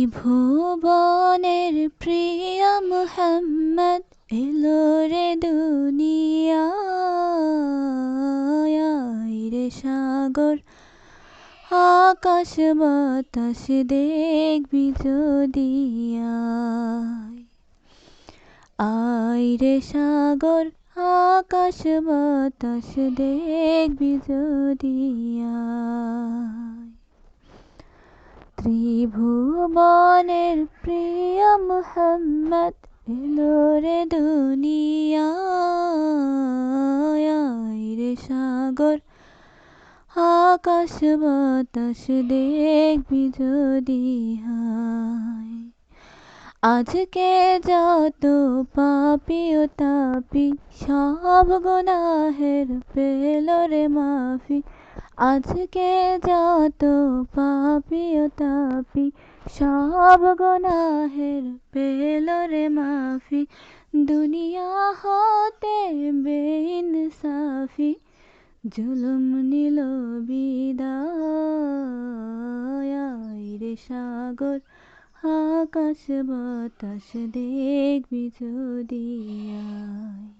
ত্রিভুবনের প্রিয় মোহাম্মদ এলো রে দুনিয়ায় রে সাগর। আকাশ বাতাস দেখবি যদি আয়। রে সাগর, আকাশ বাতাস দেখবি যদি ত্রিভুবনের প্রিয় মোহাম্মদ এলো রে দুনিয়ায় রে সাগর। আকাশ বাতাস দেখবি যদি আজকে যত পাপি ও তাপি, সব গুনাহের পেল রে মাফি। আজকে যত পাপি ও তাপি, সব গুনাহের পেল রে মাফি, দুনিয়া হতে বেইনসাফি, জুলুম নিল বিদায় রে সাগর, আকাশ বাতাস দেখবি যদি আয়।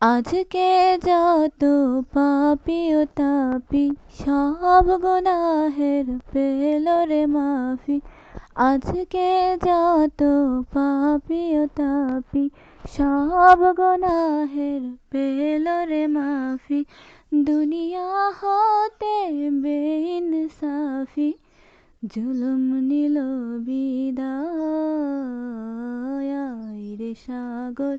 আজকে যত পাপি ও তাপি, সব গুনাহের পেল রে মাফি। আজকে যত পাপি ও তাপি, সব গুনাহের পেল রে মাফি। দুনিয়া হতে বেইনসাফি জুলুম নিল বিদায় রে সাগর।